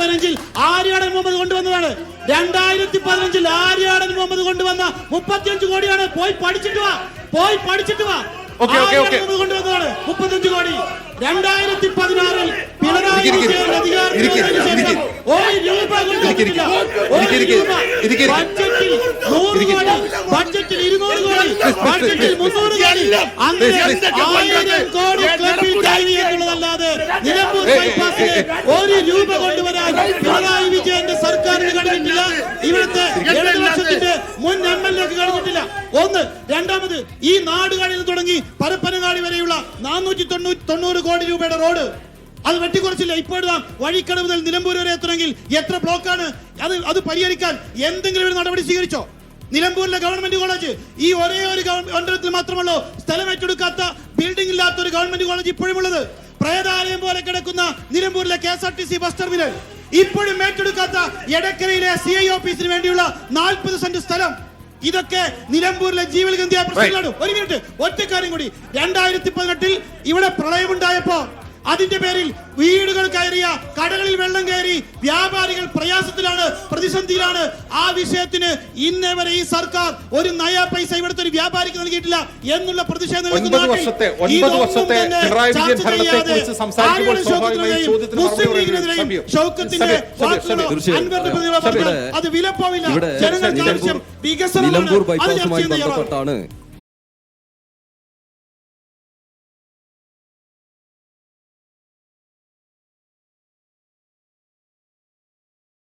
പതിനഞ്ചിൽ ആര്യാടൻ മുഹമ്മദ് കൊണ്ടുവന്നതാണ് രണ്ടായിരത്തി പതിനഞ്ചിൽ ആര്യാടൻ മുഹമ്മദ് കൊണ്ടുവന്ന മുപ്പത്തിയഞ്ച് കോടിയാണ് പോയി പഠിച്ചിട്ട് വാ പോയി പഠിച്ചിട്ട് വാ. കൊണ്ടുവന്നതാണ് മുപ്പത്തഞ്ച് കോടി രണ്ടായിരത്തി പതിനാറിൽ പിണറായി. വിജയൻ അധികാരത്തിൽ ശേഷം ഒരു രൂപ ഒരു ഇരിക്ക്. ബഡ്ജറ്റിൽ നൂറ്. കോടി ബഡ്ജറ്റിൽ ഇരുന്നൂറ് കോടി ബഡ്ജറ്റിൽ മുന്നൂറ് കോടി അങ്ങനെ. ആയിരം കോടി ക്ലബിൽ കയറി എന്നുള്ളതല്ലാതെ നിലമ്പൂർ ഏയ്, ഏയ്, ബൈപ്പാസിന് ഒരു രൂപ കഴിഞ്ഞിട്ടില്ല ഒന്ന് രണ്ടാമത് ഈ നിന്ന് തുടങ്ങി പരപ്പനങ്ങാടി വരെയുള്ള നാനൂറ്റി തൊണ്ണൂറ് കോടി രൂപയുടെ റോഡ്. അത് വെട്ടിക്കുറച്ചില്ല. ഇപ്പോഴും വഴിക്കട മുതൽ നിലമ്പൂർ വരെ എത്തണമെങ്കിൽ എത്ര ബ്ലോക്കാണ്? അത് അത് പരിഹരിക്കാൻ എന്തെങ്കിലും ഒരു നടപടി സ്വീകരിച്ചോ? നിലമ്പൂരിലെ ഗവൺമെന്റ് കോളേജ് ഈ ഒരേ ഒരു മണ്ഡലത്തിൽ മാത്രമല്ലോ സ്ഥലം ഏറ്റെടുക്കാത്ത ബിൽഡിംഗ് ഇല്ലാത്ത ഒരു ഗവൺമെന്റ് കോളേജ് ഇപ്പോഴും ഉള്ളത് പ്രേതാലയം പോലെ കിടക്കുന്ന നിലമ്പൂരിലെ K S R T C bus terminal. ഇപ്പോഴും ഏറ്റെടുക്കാത്ത എടക്കരയിലെ സി ഐ ഓഫീസിന് വേണ്ടിയുള്ള നാൽപ്പത് സെന്റ് സ്ഥലം. ഇതൊക്കെ നിലമ്പൂരിലെ ജീവൽ ഗന്ധിയായ പ്രശ്നങ്ങളാണ് ഒരു മിനിറ്റ് ഒറ്റ കാര്യം കൂടി. രണ്ടായിരത്തി പതിനെട്ടിൽ ഇവിടെ പ്രളയമുണ്ടായപ്പോ അതിന്റെ പേരിൽ വീടുകൾ കയറിയ കടകളിൽ വെള്ളം കയറി വ്യാപാരികൾ പ്രയാസത്തിലാണ് പ്രതിസന്ധിയിലാണ്. ആ വിഷയത്തിന് ഇന്നേ വരെ ഈ സർക്കാർ ഒരു നയ പൈസ ഇവിടുത്തെ ഒരു വ്യാപാരിക്ക് നൽകിയിട്ടില്ല എന്നുള്ള പ്രതിഷേധം മുസ്ലിം ലീഗിനെതിരെയും ഷൗക്കത്തിന്റെ അത് വിലപ്പോവില്ല. ജനങ്ങൾക്ക് ആവശ്യം വികസനമാണ്. നിലമ്പൂർ അത് ചർച്ച ചെയ്യുന്ന തയ്യാറാണ് ബന്ധപ്പെട്ടാണ്